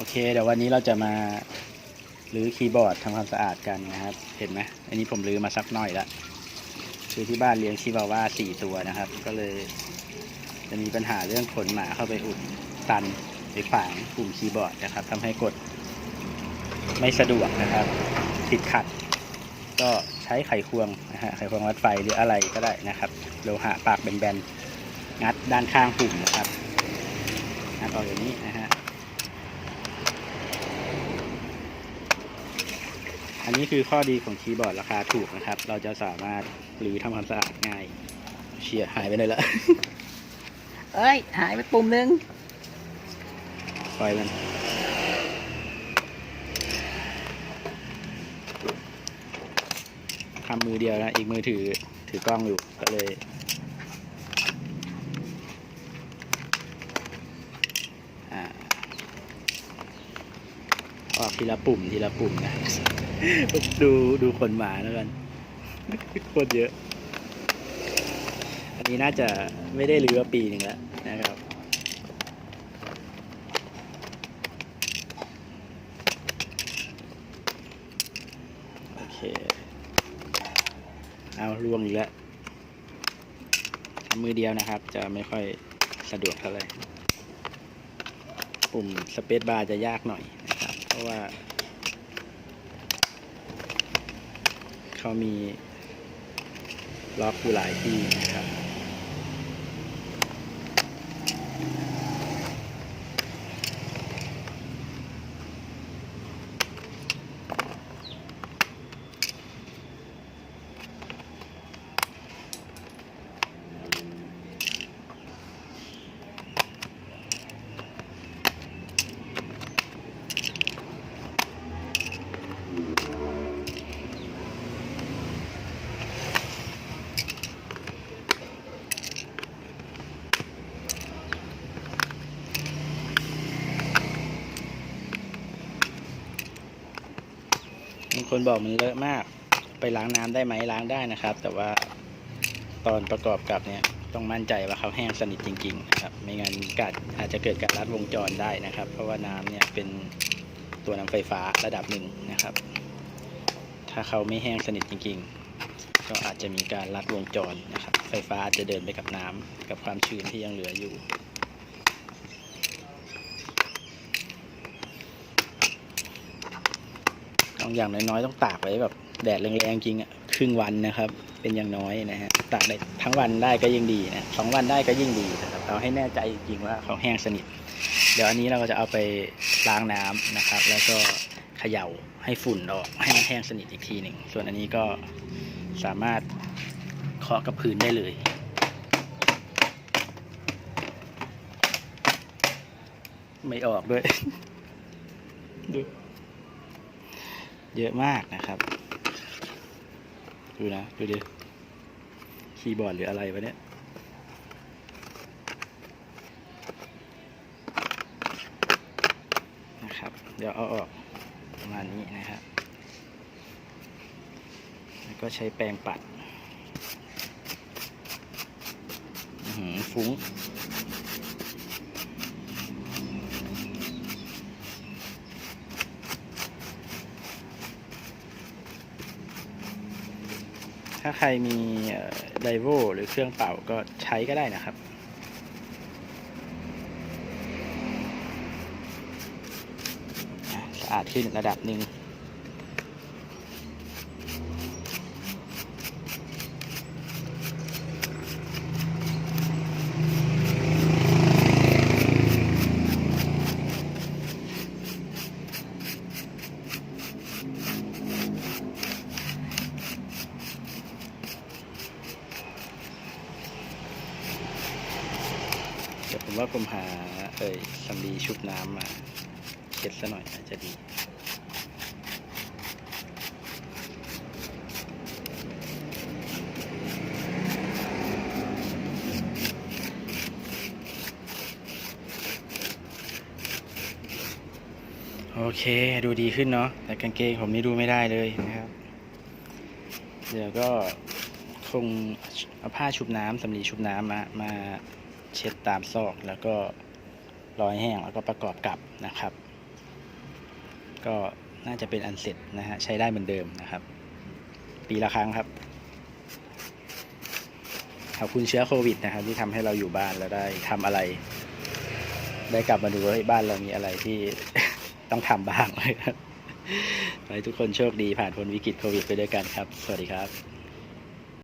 โอเค เดี๋ยววันนี้เราจะมารื้อคีย์บอร์ดทำความสะอาดกันนะครับ เห็นไหมอันนี้ผมรื้อมาสักหน่อยแล้วคือที่บ้านเลี้ยงชิวาว่าสี่ตัวนะครับ ก็เลยจะมีปัญหาเรื่องขนหมาเข้าไปอุดตันไปขวางปุ่มคีย์บอร์ดนะครับทำให้กดไม่สะดวกนะครับ ติดขัด ก็ใช้ไขควงนะฮะไขควงวัดไฟหรืออะไรก็ได้นะครับโลหะปากแบนๆงัดด้านข้างปุ่มนะครับงัดออกอย่างนี้นะฮะ อันนี้คือข้อดีของคีย์บอร์ดราคาถูกนะครับ เราจะสามารถหรือทำความสะอาดง่าย เชียหายไปเลยละ เอ้ย หายไปปุ่มนึงปล่อยมัน ทำมือเดียวนะ อีกมือถือถือกล้องอยู่ก็เลย อกทีละปุ่มทีละปุ่มนะ ดูดูคนหมาแล้วกันโคตรเยอะ อันนี้น่าจะไม่ได้รื้อปีหนึ่งแล้วนะครับโอเคเอาล่วงอีกแล้วมือเดียวนะครับ จะไม่ค่อยสะดวกเท่าไหร่ปุ่มสเปซบาร์จะยากหน่อย เพราะว่า เขามีล็อกอยู่หลายที่นะครับ คนบอกมันเลอะมาก ไปล้างน้ำได้ไหมล้างได้นะครับ แต่ว่าตอนประกอบกับเนี่ยต้องมั่นใจว่าเขาแห้งสนิทจริงๆนะครับไม่งั้นกัดอาจจะเกิดการรัดวงจรได้นะครับ เพราะว่าน้ำเนี่ยเป็นตัวน้ำไฟฟ้าระดับหนึ่งนะครับ ถ้าเขาไม่แห้งสนิทจริงๆ ก็อาจจะมีการรัดวงจรนะครับ ไฟฟ้าจจะเดินไปกับน้ำกับความชื้นที่ยังเหลืออยู่ ต้องอย่างน้อยๆต้องตากไว้แบบแดดแรงๆจริงอะครึ่งวันนะครับ เป็นอย่างน้อยนะฮะตากได้ทั้งวันได้ก็ยิ่งดีนะสองวันได้ก็ยิ่งดีนะครับเอาให้แน่ใจจริงๆว่าเขาแห้งสนิท เดี๋ยวอันนี้เราก็จะเอาไปล้างน้ำนะครับ แล้วก็เขย่าให้ฝุ่นออกให้มันแห้งสนิทอีกทีหนึ่งส่วนอันนี้ก็สามารถเคาะกับพื้นได้เลยไม่ออกด้วยดู เยอะมากนะครับ ดูนะ ดูดิ คีย์บอร์ดหรืออะไรวะเนี่ย นะครับ เดี๋ยวเอาออกประมาณนี้นะครับ แล้วก็ใช้แปรงปัด หือฟุ้ง ถ้าใครมีไดโวหรือเครื่องเป่าก็ใช้ก็ได้นะครับ สะอาดขึ้นระดับหนึ่ง ผมว่าผมหาเอ่ยสำลีชุบน้ำมาเช็ดซะหน่อยอาจจะดีโอเคดูดีขึ้นเนาะแต่กางเกงผมนี่ดูไม่ได้เลยนะครับ เดี๋ยวก็คงเอาผ้าชุบน้ำสำลีชุบน้ำมามา เช็ดตามซอกแล้วก็รอยแห้งแล้วก็ประกอบกับนะครับ ก็น่าจะเป็นอันเสร็จนะฮะใช้ได้เหมือนเดิมนะครับ ปีละครั้งครับขอบคุณเชื้อโควิดนะครับ ที่ทำให้เราอยู่บ้านแล้วได้ทำอะไร ได้กลับมาดูว่าบ้านเรามีอะไรที่ต้องทำบ้างขอให้ทุกคนโชคดีผ่านพ้นวิกฤตโควิดไปด้วยกันครับ สวัสดีครับ